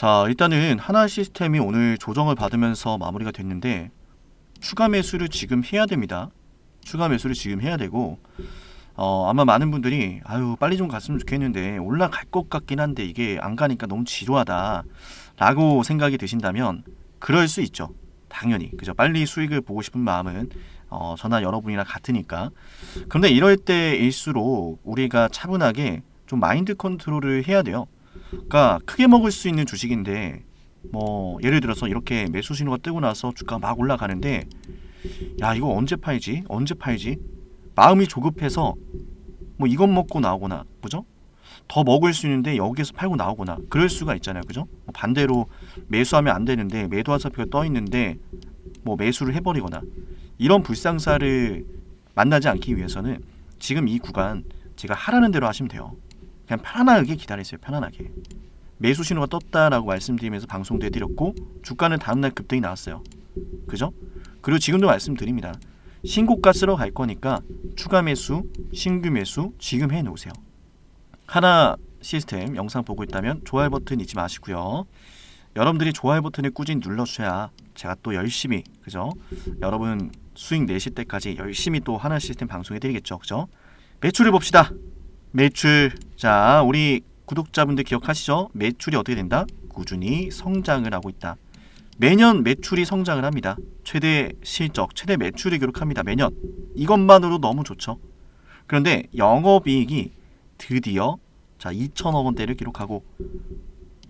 자, 일단은 하나 시스템이 오늘 조정을 받으면서 마무리가 됐는데 추가 매수를 지금 해야 됩니다. 추가 매수를 지금 해야 되고 어, 아마 많은 분들이 아유 빨리 좀 갔으면 좋겠는데 올라갈 것 같긴 한데 이게 안 가니까 너무 지루하다라고 생각이 드신다면 그럴 수 있죠. 당연히 그죠. 빨리 수익을 보고 싶은 마음은 어, 저나 여러분이나 같으니까. 그런데 이럴 때일수록 우리가 차분하게 좀 마인드 컨트롤을 해야 돼요. 그러니까 크게 먹을 수 있는 주식인데 뭐 예를 들어서 이렇게 매수 신호가 뜨고 나서 주가 막 올라가는데 야 이거 언제 팔지? 언제 팔지? 마음이 조급해서 뭐 이것 먹고 나오거나 그죠? 더 먹을 수 있는데 여기에서 팔고 나오거나 그럴 수가 있잖아요 그죠? 뭐 반대로 매수하면 안 되는데 매도 화살표가 떠 있는데 뭐 매수를 해버리거나 이런 불상사를 만나지 않기 위해서는 지금 이 구간 제가 하라는 대로 하시면 돼요 그냥 편안하게 기다리세요 편안하게 매수 신호가 떴다라고 말씀드리면서 방송도 해드렸고 주가는 다음날 급등이 나왔어요 그죠? 그리고 지금도 말씀드립니다 신고가 쓰러 갈 거니까 추가 매수, 신규 매수 지금 해 놓으세요. 하나 시스템 영상 보고 있다면 좋아요 버튼 잊지 마시고요. 여러분들이 좋아요 버튼을 꾸준히 눌러주셔야 제가 또 열심히 그죠? 여러분 수익 내실 때까지 열심히 또 하나 시스템 방송해드리겠죠, 그죠? 매출을 봅시다. 매출 자 우리 구독자분들 기억하시죠? 매출이 어떻게 된다? 꾸준히 성장을 하고 있다. 매년 매출이 성장을 합니다. 최대 실적, 최대 매출을 기록합니다. 매년. 이것만으로 너무 좋죠. 그런데 영업이익이 드디어 자 2천억 원대를 기록하고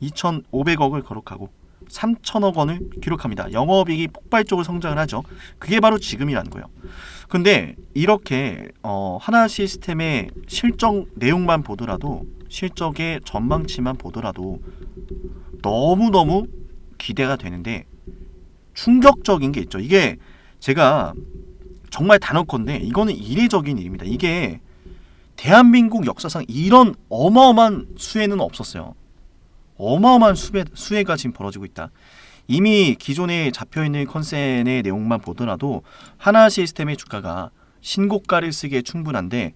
2,500억을 기록하고 3천억 원을 기록합니다. 영업이익이 폭발적으로 성장을 하죠. 그게 바로 지금이라는 거예요. 근데 이렇게 어, 하나 시스템의 실적 내용만 보더라도 실적의 전망치만 보더라도 너무너무 기대가 되는데 충격적인 게 있죠. 이게 제가 정말 단언컨대 이거는 이례적인 일입니다. 이게 대한민국 역사상 이런 어마어마한 수혜는 없었어요. 어마어마한 수혜, 수혜가 지금 벌어지고 있다. 이미 기존에 잡혀있는 컨센의 내용만 보더라도 하나 시스템의 주가가 신고가를 쓰기에 충분한데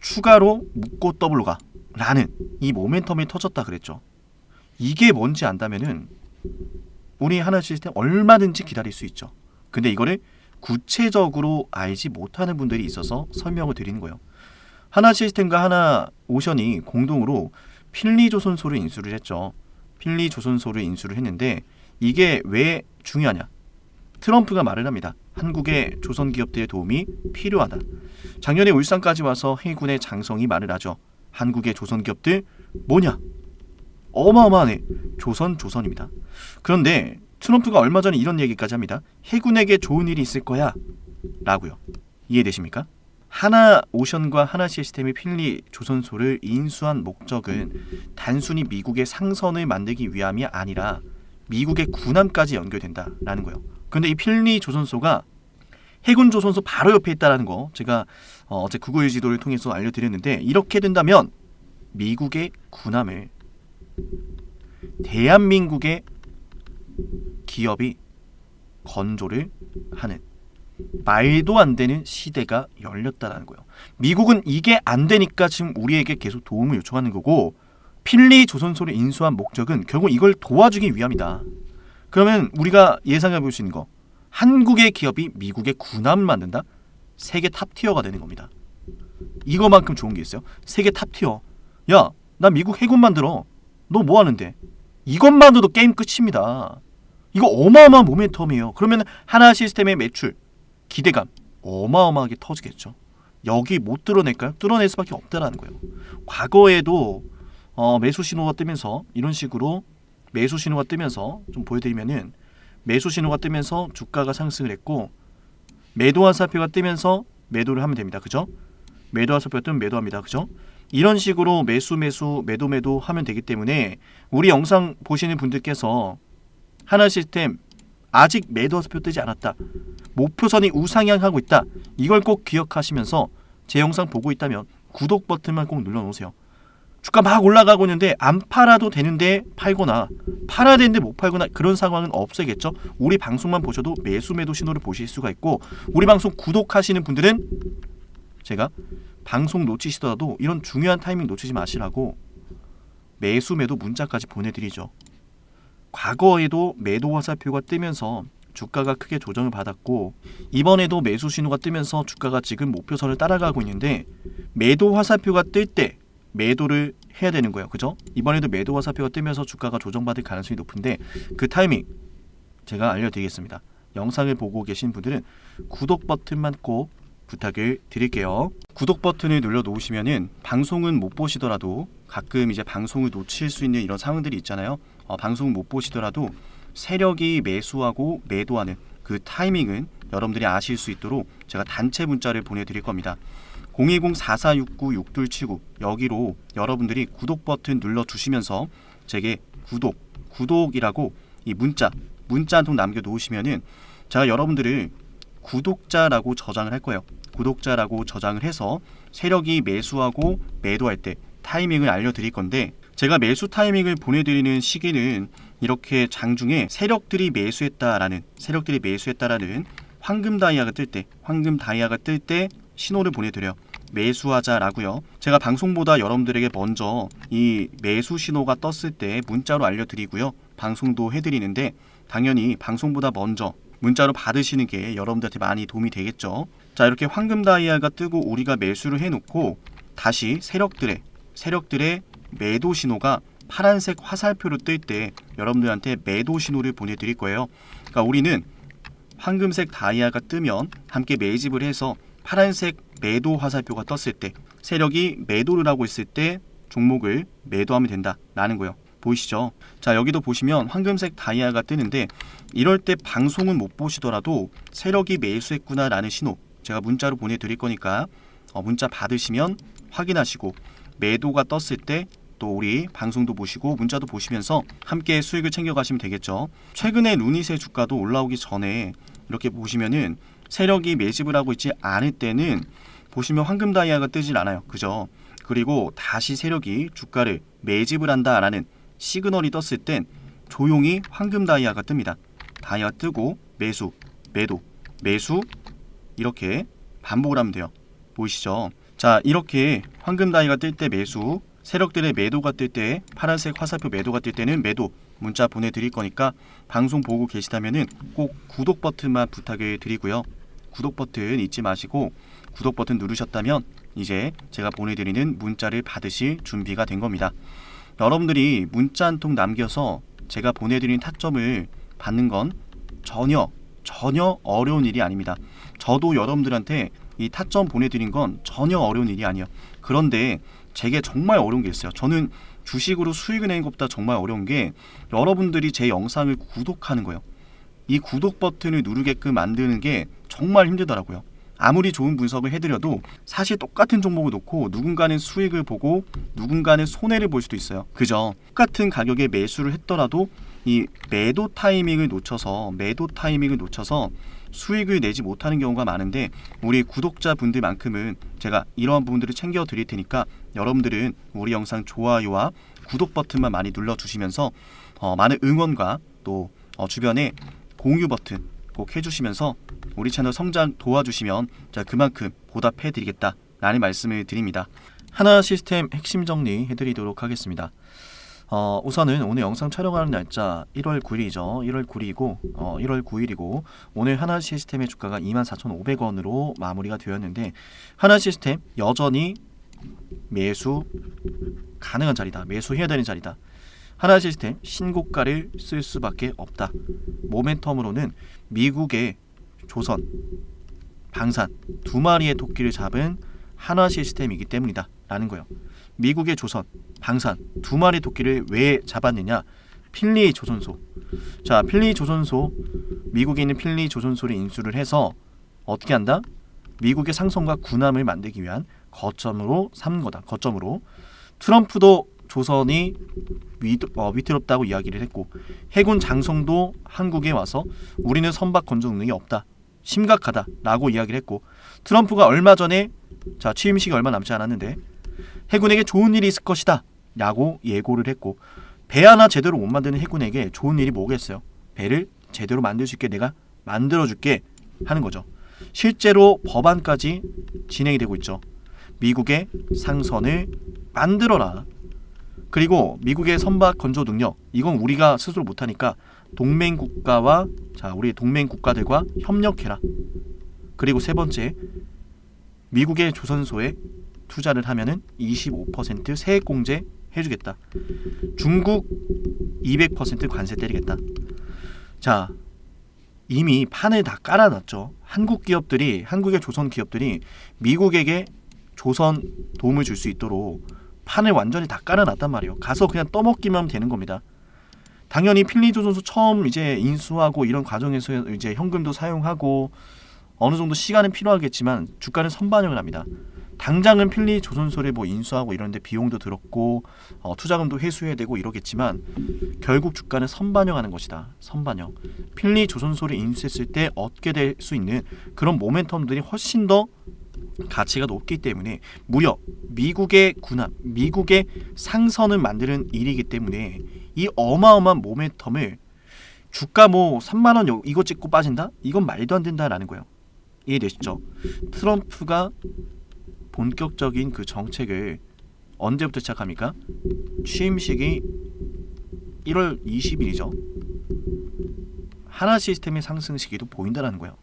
추가로 묶고 더블로 가 라는 이 모멘텀이 터졌다 그랬죠. 이게 뭔지 안다면은 우리 하나 시스템 얼마든지 기다릴 수 있죠. 근데 이거를 구체적으로 알지 못하는 분들이 있어서 설명을 드리는 거예요. 하나 시스템과 하나 오션이 공동으로 필리조선소를 인수를 했죠. 필리 조선소를 인수를 했는데 이게 왜 중요하냐? 트럼프가 말을 합니다. 한국의 조선 기업들의 도움이 필요하다. 작년에 울산까지 와서 해군의 장성이 말을 하죠. 한국의 조선 기업들 뭐냐? 어마어마하네. 조선 조선입니다. 그런데 트럼프가 얼마 전에 이런 얘기까지 합니다. 해군에게 좋은 일이 있을 거야. 라고요. 이해되십니까? 하나 오션과 하나 시스템의 필리 조선소를 인수한 목적은 단순히 미국의 상선을 만들기 위함이 아니라 미국의 군함까지 연결된다라는 거예요. 그런데 이 필리 조선소가 해군 조선소 바로 옆에 있다라는 거 제가 어, 어제 구글 지도를 통해서 알려드렸는데 이렇게 된다면 미국의 군함을 대한민국의 기업이 건조를 하는 말도 안 되는 시대가 열렸다라는 거예요. 미국은 이게 안 되니까 지금 우리에게 계속 도움을 요청하는 거고 필리 조선소를 인수한 목적은 결국 이걸 도와주기 위함이다. 그러면 우리가 예상해 볼 수 있는 거 한국의 기업이 미국의 군함을 만든다? 세계 탑티어가 되는 겁니다. 이거만큼 좋은 게 있어요. 세계 탑티어. 야, 나 미국 해군 만들어. 너 뭐 하는데? 이것만으로도 게임 끝입니다. 이거 어마어마한 모멘텀이에요. 그러면 하나 시스템의 매출, 기대감 어마어마하게 터지겠죠. 여기 못 뚫어낼까요? 뚫어낼 수밖에 없다라는 거예요. 과거에도 어, 매수 신호가 뜨면서 이런 식으로 매수 신호가 뜨면서 좀 보여드리면은 매수 신호가 뜨면서 주가가 상승을 했고 매도 화살표가 뜨면서 매도를 하면 됩니다. 그죠? 매도 화살표가 뜨면 매도합니다. 그죠? 이런 식으로 매수 매수 매도 매도 하면 되기 때문에 우리 영상 보시는 분들께서 하나 시스템 아직 매도 화살표 뜨지 않았다. 목표선이 우상향하고 있다. 이걸 꼭 기억하시면서 제 영상 보고 있다면 구독 버튼만 꼭 눌러 놓으세요. 주가 막 올라가고 있는데 안 팔아도 되는데 팔거나 팔아야 되는데 못 팔거나 그런 상황은 없어야겠죠. 우리 방송만 보셔도 매수 매도 신호를 보실 수가 있고 우리 방송 구독하시는 분들은 제가 방송 놓치시더라도 이런 중요한 타이밍 놓치지 마시라고 매수 매도 문자까지 보내드리죠. 과거에도 매도 화살표가 뜨면서 주가가 크게 조정을 받았고 이번에도 매수 신호가 뜨면서 주가가 지금 목표선을 따라가고 있는데 매도 화살표가 뜰 때 매도를 해야 되는 거예요. 그죠? 이번에도 매도 화살표가 뜨면서 주가가 조정받을 가능성이 높은데 그 타이밍 제가 알려드리겠습니다. 영상을 보고 계신 분들은 구독 버튼만 꼭 부탁을 드릴게요. 구독 버튼을 눌러 놓으시면은 방송은 못 보시더라도 가끔 이제 방송을 놓칠 수 있는 이런 상황들이 있잖아요. 어, 방송을 못 보시더라도 세력이 매수하고 매도하는 그 타이밍은 여러분들이 아실 수 있도록 제가 단체 문자를 보내드릴 겁니다. 010-4469-6279 여기로 여러분들이 구독 버튼 눌러 주시면서 제게 구독, 구독이라고 이 문자, 문자 한 통 남겨 놓으시면은 제가 여러분들을 구독자라고 저장을 할 거예요. 구독자라고 저장을 해서 세력이 매수하고 매도할 때 타이밍을 알려드릴 건데 제가 매수 타이밍을 보내드리는 시기는 이렇게 장중에 세력들이 매수했다라는 세력들이 매수했다라는 황금 다이아가 뜰 때 황금 다이아가 뜰 때 신호를 보내드려요. 매수하자라고요. 제가 방송보다 여러분들에게 먼저 이 매수 신호가 떴을 때 문자로 알려드리고요. 방송도 해드리는데 당연히 방송보다 먼저 문자로 받으시는 게 여러분들한테 많이 도움이 되겠죠. 자 이렇게 황금 다이아가 뜨고 우리가 매수를 해놓고 다시 세력들의 세력들의 매도 신호가 파란색 화살표로 뜰 때 여러분들한테 매도 신호를 보내드릴 거예요. 그러니까 우리는 황금색 다이아가 뜨면 함께 매집을 해서 파란색 매도 화살표가 떴을 때 세력이 매도를 하고 있을 때 종목을 매도하면 된다라는 거예요. 보이시죠? 자 여기도 보시면 황금색 다이아가 뜨는데 이럴 때 방송은 못 보시더라도 세력이 매수했구나라는 신호 제가 문자로 보내드릴 거니까 어, 문자 받으시면 확인하시고 매도가 떴을 때 또 우리 방송도 보시고 문자도 보시면서 함께 수익을 챙겨가시면 되겠죠. 최근에 루닛의 주가도 올라오기 전에 이렇게 보시면은 세력이 매집을 하고 있지 않을 때는 보시면 황금 다이아가 뜨질 않아요. 그죠? 그리고 다시 세력이 주가를 매집을 한다라는 시그널이 떴을 땐 조용히 황금 다이아가 뜹니다. 다이아 뜨고 매수, 매도, 매수 이렇게 반복을 하면 돼요. 보이시죠? 자, 이렇게 황금 다이가 뜰 때 매수, 세력들의 매도가 뜰 때 파란색 화살표 매도가 뜰 때는 매도 문자 보내드릴 거니까 방송 보고 계시다면은 꼭 구독 버튼만 부탁을 드리고요. 구독 버튼 잊지 마시고 구독 버튼 누르셨다면 이제 제가 보내드리는 문자를 받으실 준비가 된 겁니다. 여러분들이 문자 한 통 남겨서 제가 보내드린 타점을 받는 건 전혀 전혀 어려운 일이 아닙니다. 저도 여러분들한테 이 타점 보내드린 건 전혀 어려운 일이 아니에요. 그런데 제게 정말 어려운 게 있어요. 저는 주식으로 수익을 내는 것보다 정말 어려운 게 여러분들이 제 영상을 구독하는 거예요. 이 구독 버튼을 누르게끔 만드는 게 정말 힘들더라고요. 아무리 좋은 분석을 해드려도 사실 똑같은 종목을 놓고 누군가는 수익을 보고 누군가는 손해를 볼 수도 있어요. 그죠? 똑같은 가격에 매수를 했더라도 이 매도 타이밍을 놓쳐서 매도 타이밍을 놓쳐서 수익을 내지 못하는 경우가 많은데 우리 구독자분들만큼은 제가 이러한 부분들을 챙겨 드릴 테니까 여러분들은 우리 영상 좋아요와 구독 버튼만 많이 눌러 주시면서 어, 많은 응원과 또 어, 주변에 공유 버튼 꼭 해주시면서 우리 채널 성장 도와주시면 제가 그만큼 보답해 드리겠다라는 말씀을 드립니다. 하나 시스템 핵심 정리 해드리도록 하겠습니다. 어, 우선은 오늘 영상 촬영하는 날짜 1월 9일이죠. 1월 9일이고 어, 1월 9일이고 오늘 하나 시스템의 주가가 24,500원으로 마무리가 되었는데 하나 시스템 여전히 매수 가능한 자리다. 매수해야 되는 자리다. 하나 시스템 신고가를 쓸 수밖에 없다. 모멘텀으로는 미국의 조선, 방산 두 마리의 토끼를 잡은 한화 시스템이기 때문이다. 라는 거예요. 미국의 조선, 방산 두 마리 토끼를 왜 잡았느냐? 필리 조선소. 자, 필리 조선소 미국에 있는 필리 조선소를 인수를 해서 어떻게 한다? 미국의 상성과 군함을 만들기 위한 거점으로 삼는 거다. 거점으로. 트럼프도 조선이 위, 어, 위태롭다고 이야기를 했고 해군 장성도 한국에 와서 우리는 선박 건조 능력이 없다. 심각하다라고 이야기를 했고 트럼프가 얼마 전에 자 취임식이 얼마 남지 않았는데 해군에게 좋은 일이 있을 것이다. 라고 예고를 했고 배 하나 제대로 못 만드는 해군에게 좋은 일이 뭐겠어요? 배를 제대로 만들 수 있게 내가 만들어줄게 하는 거죠. 실제로 법안까지 진행이 되고 있죠 미국의 상선을 만들어라 그리고 미국의 선박 건조 능력 이건 우리가 스스로 못하니까 동맹 국가와 자 우리 동맹 국가들과 협력해라. 그리고 세 번째 미국의 조선소에 투자를 하면은 25% 세액 공제 해주겠다. 중국 200% 관세 때리겠다. 자 이미 판을 다 깔아놨죠. 한국 기업들이 한국의 조선 기업들이 미국에게 조선 도움을 줄 수 있도록 판을 완전히 다 깔아놨단 말이에요. 가서 그냥 떠먹기만 되는 겁니다. 당연히 필리조선소 처음 이제 인수하고 이런 과정에서 이제 현금도 사용하고 어느 정도 시간은 필요하겠지만 주가는 선반영을 합니다. 당장은 필리 조선소를 뭐 인수하고 이런데 비용도 들었고 어, 투자금도 회수해야 되고 이러겠지만 결국 주가는 선반영하는 것이다. 선반영. 필리 조선소를 인수했을 때 얻게 될 수 있는 그런 모멘텀들이 훨씬 더 가치가 높기 때문에 무려 미국의 군함, 미국의 상선을 만드는 일이기 때문에 이 어마어마한 모멘텀을 주가 뭐 3만 원 요- 이거 찍고 빠진다? 이건 말도 안 된다라는 거예요. 이해되시죠? 트럼프가 본격적인 그 정책을 언제부터 시작합니까? 취임식이 1월 20일이죠. 하나 시스템의 상승 시기도 보인다라는 거예요.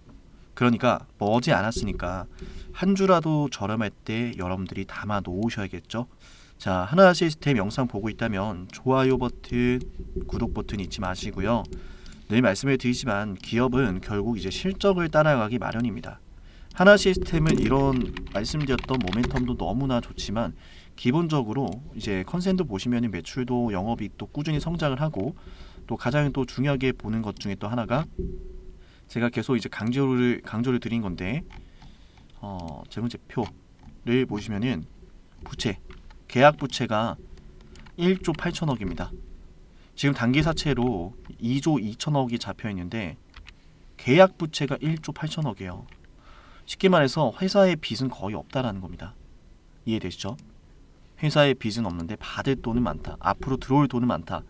그러니까 머지 않았으니까 한 주라도 저렴할 때 여러분들이 담아 놓으셔야겠죠. 자, 하나 시스템 영상 보고 있다면 좋아요 버튼, 구독 버튼 잊지 마시고요. 늘 말씀을 드리지만 기업은 결국 이제 실적을 따라가기 마련입니다. 하나 시스템은 이런 말씀드렸던 모멘텀도 너무나 좋지만 기본적으로 이제 컨센트 보시면 매출도 영업이익도 꾸준히 성장을 하고 또 가장 또 중요하게 보는 것 중에 또 하나가 제가 계속 이제 강조를 강조를 드린 건데 어, 재무제표를 보시면은 부채 계약 부채가 1조 8천억입니다. 지금 단기 사채로 2조 2천억이 잡혀 있는데 계약 부채가 1조 8천억이에요. 쉽게 말해서 회사의 빚은 거의 없다라는 겁니다. 이해되시죠? 회사의 빚은 없는데 받을 돈은 많다. 앞으로 들어올 돈은 많다.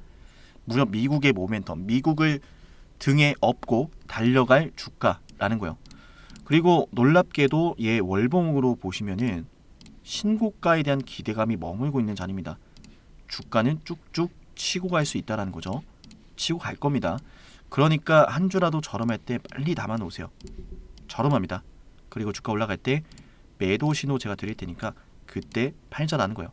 무려 미국의 모멘텀, 미국을 등에 업고 달려갈 주가라는 거예요. 그리고 놀랍게도 얘 월봉으로 보시면은 신고가에 대한 기대감이 머물고 있는 자리입니다. 주가는 쭉쭉 치고 갈 수 있다라는 거죠. 치고 갈 겁니다. 그러니까 한 주라도 저렴할 때 빨리 담아 놓으세요. 저렴합니다. 그리고 주가 올라갈 때 매도 신호 제가 드릴 테니까 그때 팔자라는 거예요.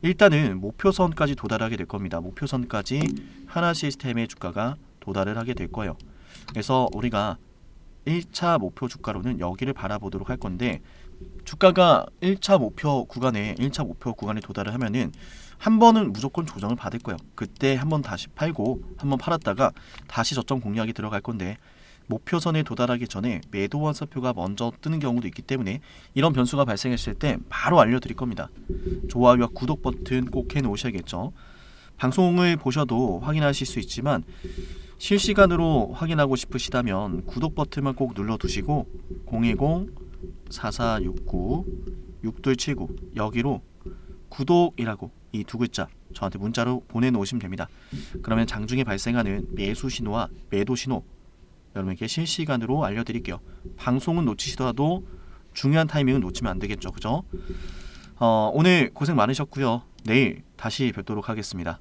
일단은 목표선까지 도달하게 될 겁니다. 목표선까지 하나 시스템의 주가가 도달을 하게 될 거예요. 그래서 우리가 1차 목표 주가로는 여기를 바라보도록 할 건데 주가가 1차 목표 구간에 1차 목표 구간에 도달을 하면은 한 번은 무조건 조정을 받을 거예요. 그때 한 번 다시 팔고 한 번 팔았다가 다시 저점 공략이 들어갈 건데 목표선에 도달하기 전에 매도 원서표가 먼저 뜨는 경우도 있기 때문에 이런 변수가 발생했을 때 바로 알려드릴 겁니다. 좋아요와 구독 버튼 꼭 해놓으셔야겠죠. 방송을 보셔도 확인하실 수 있지만 실시간으로 확인하고 싶으시다면 구독 버튼만 꼭 눌러두시고 010-4469-6279 여기로 구독이라고 이 두 글자 저한테 문자로 보내놓으시면 됩니다. 그러면 장중에 발생하는 매수 신호와 매도 신호 여러분에게 실시간으로 알려드릴게요. 방송은 놓치시더라도 중요한 타이밍은 놓치면 안 되겠죠, 그죠? 어, 오늘 고생 많으셨고요. 내일 다시 뵙도록 하겠습니다.